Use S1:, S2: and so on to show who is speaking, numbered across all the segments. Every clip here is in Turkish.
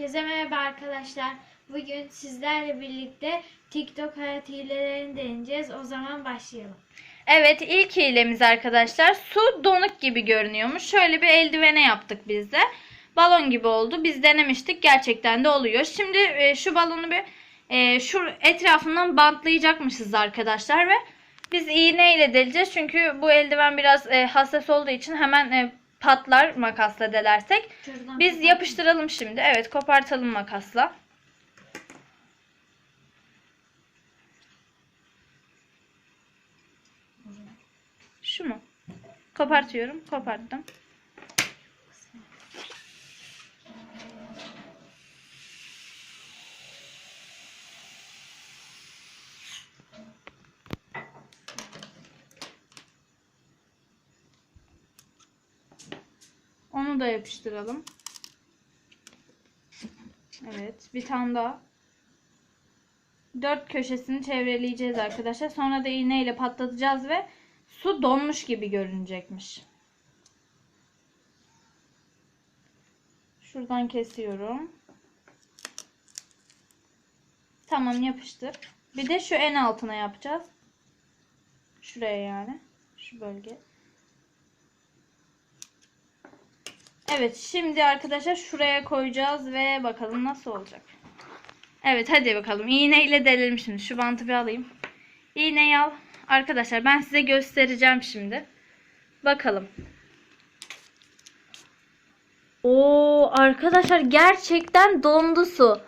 S1: Herkese merhaba arkadaşlar. Bugün sizlerle birlikte TikTok hayat hilelerini deneyeceğiz. O zaman başlayalım.
S2: Evet ilk hilemiz arkadaşlar su donuk gibi görünüyormuş. Şöyle bir eldivene yaptık biz de. Balon gibi oldu. Biz denemiştik. Gerçekten de oluyor. Şimdi e, şu balonu bir e, şu etrafından bantlayacakmışız arkadaşlar ve biz iğneyle deleceğiz. Çünkü bu eldiven biraz e, hassas olduğu için hemen e, patlar makasla delersek.
S1: Şuradan
S2: Biz yapıştıralım şimdi. Evet kopartalım makasla. Şu mu? Kopartıyorum. Koparttım. Onu da yapıştıralım. Evet. Bir tane daha. Dört köşesini çevreleyeceğiz arkadaşlar. Sonra da iğneyle patlatacağız ve su donmuş gibi görünecekmiş. Şuradan kesiyorum. Tamam yapıştır. Bir de şu en altına yapacağız. Şuraya yani. Şu bölge. Evet şimdi arkadaşlar şuraya koyacağız ve bakalım nasıl olacak. Evet hadi bakalım. İğneyle delelim şimdi. Şu bantı bir alayım. İğneyi al. Arkadaşlar ben size göstereceğim şimdi. Bakalım. Oo arkadaşlar gerçekten dondu su.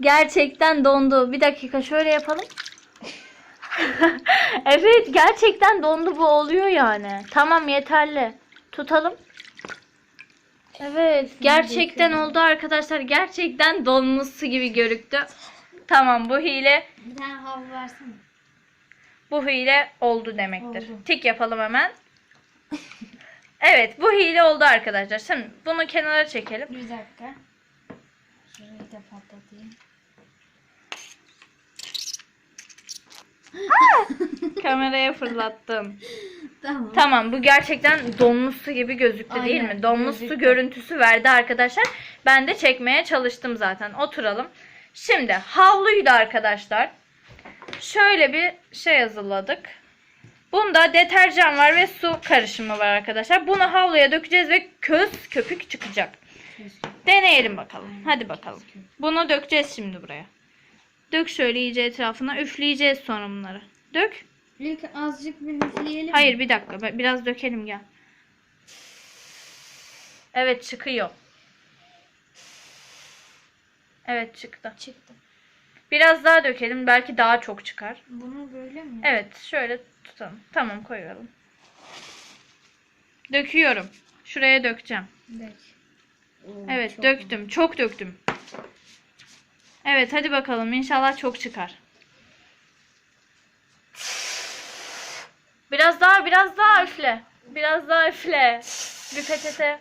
S2: Gerçekten dondu. Bir dakika şöyle yapalım. evet gerçekten dondu bu oluyor yani. Tamam yeterli. Tutalım. Evet gerçekten oldu arkadaşlar. Gerçekten donmuş su gibi görüktü. Tamam bu hile
S1: Bir tane havlu versene.
S2: bu hile oldu demektir.
S1: Oldu.
S2: Tik yapalım hemen. Evet bu hile oldu arkadaşlar. Şimdi bunu kenara çekelim.
S1: Bir dakika. Şurayı da patlatayım.
S2: Kameraya fırlattım.
S1: Tamam.
S2: Tamam bu gerçekten donmuş su gibi gözüktü değil
S1: Aynen,
S2: mi? Donmuş su görüntüsü verdi arkadaşlar. Ben de çekmeye çalıştım zaten. Oturalım. Şimdi havluyu da arkadaşlar şöyle bir şey hazırladık. Bunda deterjan var ve su karışımı var arkadaşlar. Bunu havluya dökeceğiz ve köz köpük çıkacak. Deneyelim bakalım. Hadi bakalım. Bunu dökeceğiz şimdi buraya. Dök şöyle iyice etrafına. Üfleyeceğiz sonra bunları. Dök.
S1: İlk azıcık bir üfleyelim.
S2: Hayır bir dakika. Ben- Biraz dökelim gel. Evet çıkıyor. Evet çıktı.
S1: Çıktı.
S2: Biraz daha dökelim. Belki daha çok çıkar.
S1: Bunu böyle mi?
S2: Evet şöyle tutalım. Tamam koyalım. Döküyorum. Şuraya dökeceğim.
S1: Dök. Oo,
S2: Evet
S1: çok
S2: döktüm. Çok döktüm. Evet hadi bakalım. İnşallah çok çıkar. Biraz daha biraz daha üfle. Biraz daha üfle. Bir peçete.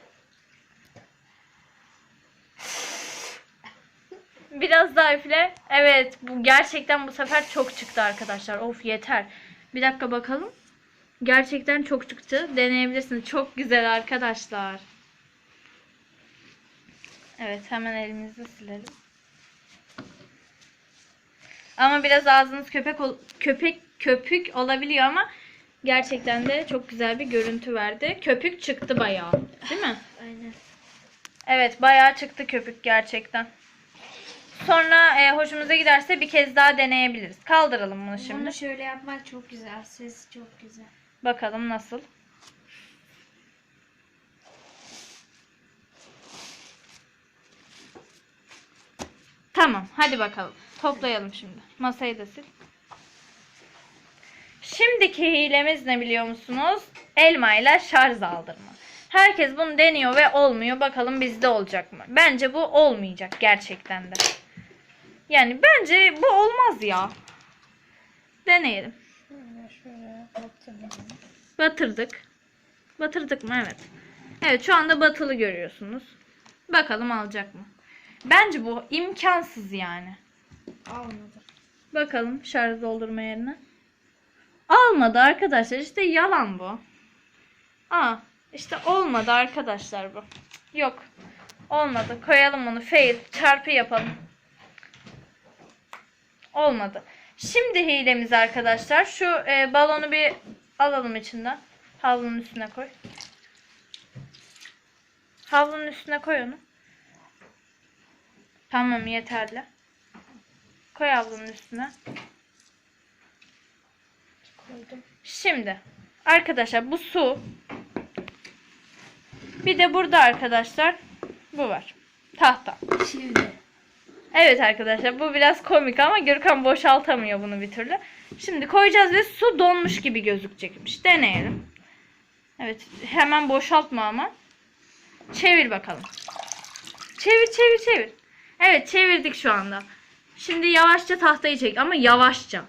S2: Biraz daha üfle. Evet bu gerçekten bu sefer çok çıktı arkadaşlar. Of yeter. Bir dakika bakalım. Gerçekten çok çıktı. Deneyebilirsiniz. Çok güzel arkadaşlar. Evet hemen elimizi silelim. Ama biraz ağzınız köpek köpek köpük olabiliyor ama gerçekten de çok güzel bir görüntü verdi. Köpük çıktı bayağı. Değil mi?
S1: Aynen.
S2: Evet bayağı çıktı köpük gerçekten. Sonra e, hoşumuza giderse bir kez daha deneyebiliriz. Kaldıralım bunu şimdi.
S1: Bunu şöyle yapmak çok güzel. Sesi çok güzel.
S2: Bakalım nasıl. Tamam, hadi bakalım. Toplayalım şimdi. Masayı da sil. Şimdiki hilemiz ne biliyor musunuz? Elma ile şarj aldırma. Herkes bunu deniyor ve olmuyor. Bakalım bizde olacak mı? Bence bu olmayacak gerçekten de. Yani bence bu olmaz ya. Deneyelim.
S1: Şöyle.
S2: Batırdık. Batırdık mı? Evet. Evet şu anda batılı görüyorsunuz. Bakalım alacak mı? Bence bu imkansız yani.
S1: Almadı.
S2: Bakalım şarj doldurma yerine. Almadı arkadaşlar. İşte yalan bu. Aa, işte olmadı arkadaşlar bu. Yok. Olmadı. Koyalım onu. Fail. Çarpı yapalım. Olmadı. Şimdi hilemiz arkadaşlar. Şu e, balonu bir alalım içinden. Havlunun üstüne koy. Havlunun üstüne koy onu. Tamam yeterli. Koy havlunun üstüne.
S1: Koydum.
S2: Şimdi arkadaşlar bu su. Bir de burada arkadaşlar bu var. Tahta.
S1: Şimdi.
S2: Evet arkadaşlar bu biraz komik ama Gürkan boşaltamıyor bunu bir türlü. Şimdi koyacağız ve su donmuş gibi gözükecekmiş. Deneyelim. Evet hemen boşaltma ama. Çevir bakalım. Çevir çevir çevir. Evet çevirdik şu anda. Şimdi yavaşça tahtayı çek ama yavaşça.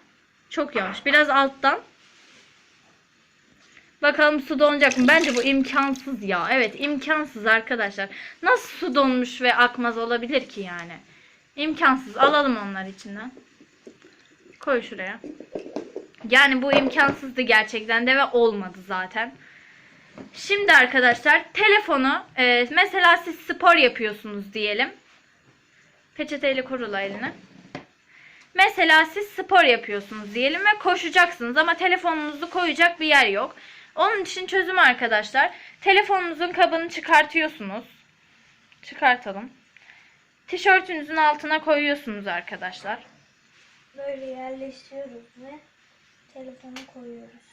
S2: Çok yavaş. Biraz alttan. Bakalım su donacak mı? Bence bu imkansız ya. Evet imkansız arkadaşlar. Nasıl su donmuş ve akmaz olabilir ki yani? İmkansız. Alalım onlar içinden. Koy şuraya. Yani bu imkansızdı gerçekten de ve olmadı zaten. Şimdi arkadaşlar telefonu e, mesela siz spor yapıyorsunuz diyelim. Peçeteyle kurula elini. Mesela siz spor yapıyorsunuz diyelim ve koşacaksınız ama telefonunuzu koyacak bir yer yok. Onun için çözüm arkadaşlar. Telefonunuzun kabını çıkartıyorsunuz. Çıkartalım. Tişörtünüzün altına koyuyorsunuz arkadaşlar.
S1: Böyle yerleştiriyoruz ve telefonu koyuyoruz.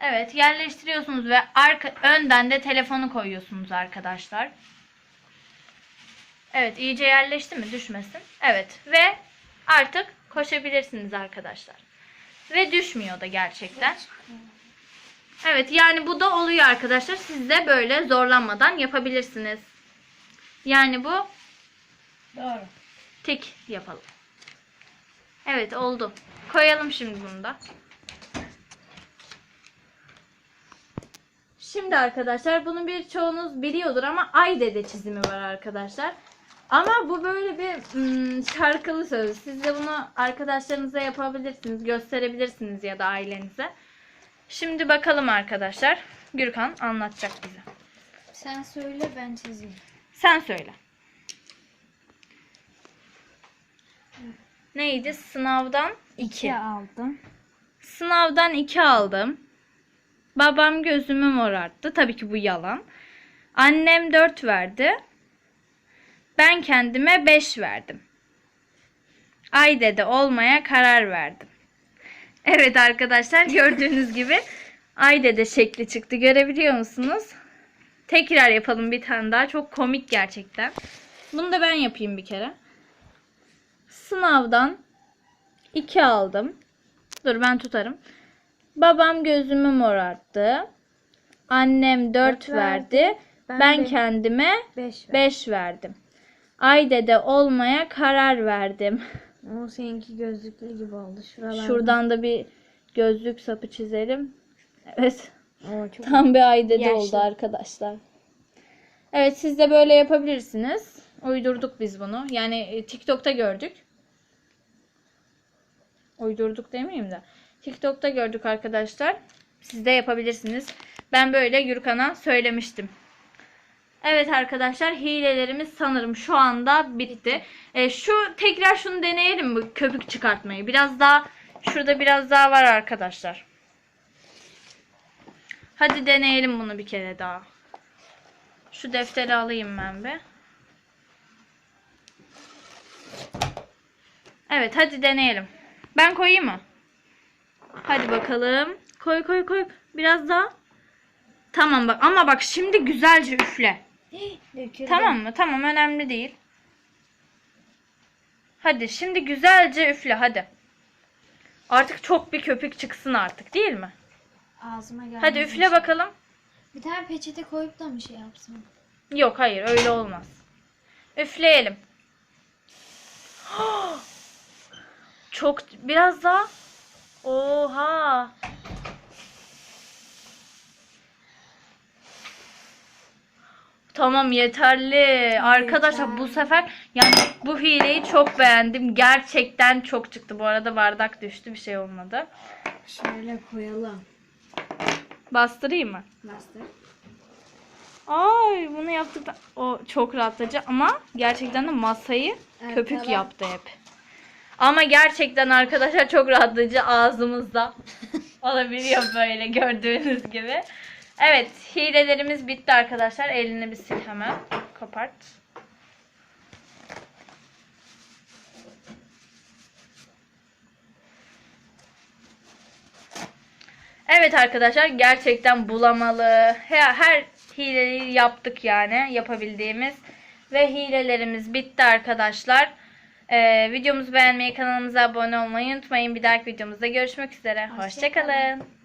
S2: Evet yerleştiriyorsunuz ve arka, önden de telefonu koyuyorsunuz arkadaşlar. Evet iyice yerleşti mi düşmesin. Evet ve artık koşabilirsiniz arkadaşlar. Ve düşmüyor da gerçekten. Evet yani bu da oluyor arkadaşlar. Siz de böyle zorlanmadan yapabilirsiniz. Yani bu
S1: Doğru.
S2: Tik yapalım. Evet oldu. Koyalım şimdi bunu da. Şimdi arkadaşlar bunu birçoğunuz biliyordur ama ay dede çizimi var arkadaşlar. Ama bu böyle bir hmm, şarkılı söz. Siz de bunu arkadaşlarınıza yapabilirsiniz, gösterebilirsiniz ya da ailenize. Şimdi bakalım arkadaşlar. Gürkan anlatacak bize.
S1: Sen söyle ben çizeyim.
S2: Sen söyle. Neydi? Sınavdan 2.
S1: aldım.
S2: Sınavdan 2 aldım. Babam gözümü morarttı. Tabii ki bu yalan. Annem 4 verdi. Ben kendime 5 verdim. Ay dede olmaya karar verdim. Evet arkadaşlar gördüğünüz gibi ay dede şekli çıktı. Görebiliyor musunuz? Tekrar yapalım bir tane daha. Çok komik gerçekten. Bunu da ben yapayım bir kere. Sınavdan 2 aldım. Dur ben tutarım. Babam gözümü morarttı. Annem 4
S1: Dört
S2: verdi.
S1: verdi.
S2: Ben,
S1: Ben de-
S2: kendime
S1: 5
S2: 5 verdim. Ay dede olmaya karar verdim.
S1: O seninki gözlüklü gibi oldu. Şuralarda.
S2: Şuradan da bir gözlük sapı çizelim. Evet.
S1: Oo, çok
S2: Tam bir ay
S1: Yaşlı.
S2: oldu arkadaşlar. Evet siz de böyle yapabilirsiniz. Uydurduk biz bunu. Yani e, TikTok'ta gördük. Uydurduk demeyeyim de. TikTok'ta gördük arkadaşlar. Siz de yapabilirsiniz. Ben böyle Gürkan'a söylemiştim. Evet arkadaşlar hilelerimiz sanırım şu anda bitti. E, şu tekrar şunu deneyelim mi köpük çıkartmayı. Biraz daha şurada biraz daha var arkadaşlar. Hadi deneyelim bunu bir kere daha. Şu defteri alayım ben bir. Evet hadi deneyelim. Ben koyayım mı? Hadi bakalım. Koy koy koy. Biraz daha. Tamam bak ama bak şimdi güzelce üfle.
S1: Döküldü.
S2: Tamam mı? Tamam önemli değil. Hadi şimdi güzelce üfle hadi. Artık çok bir köpük çıksın artık değil mi?
S1: Ağzıma geldi.
S2: Hadi üfle bakalım.
S1: Bir tane peçete koyup da mı şey yapsam?
S2: Yok hayır öyle olmaz. Üfleyelim. Çok biraz daha. Oha. Tamam yeterli. Arkadaşlar bu sefer yani bu hileyi çok beğendim. Gerçekten çok çıktı. Bu arada bardak düştü. Bir şey olmadı.
S1: Şöyle koyalım.
S2: Bastırayım mı?
S1: Bastır.
S2: Ay bunu yaptık da o çok rahatlatıcı ama gerçekten de masayı köpük
S1: Arkadan.
S2: yaptı hep. Ama gerçekten arkadaşlar çok rahatlatıcı ağzımızda olabiliyor böyle gördüğünüz gibi. Evet hilelerimiz bitti arkadaşlar. Elini bir sil hemen. Kopart. Evet arkadaşlar gerçekten bulamalı. Her, her hileyi yaptık yani yapabildiğimiz. Ve hilelerimiz bitti arkadaşlar. Ee, videomuzu beğenmeyi, kanalımıza abone olmayı unutmayın. Bir dahaki videomuzda görüşmek üzere.
S1: Hoşça kalın.
S2: Hoşçakalın.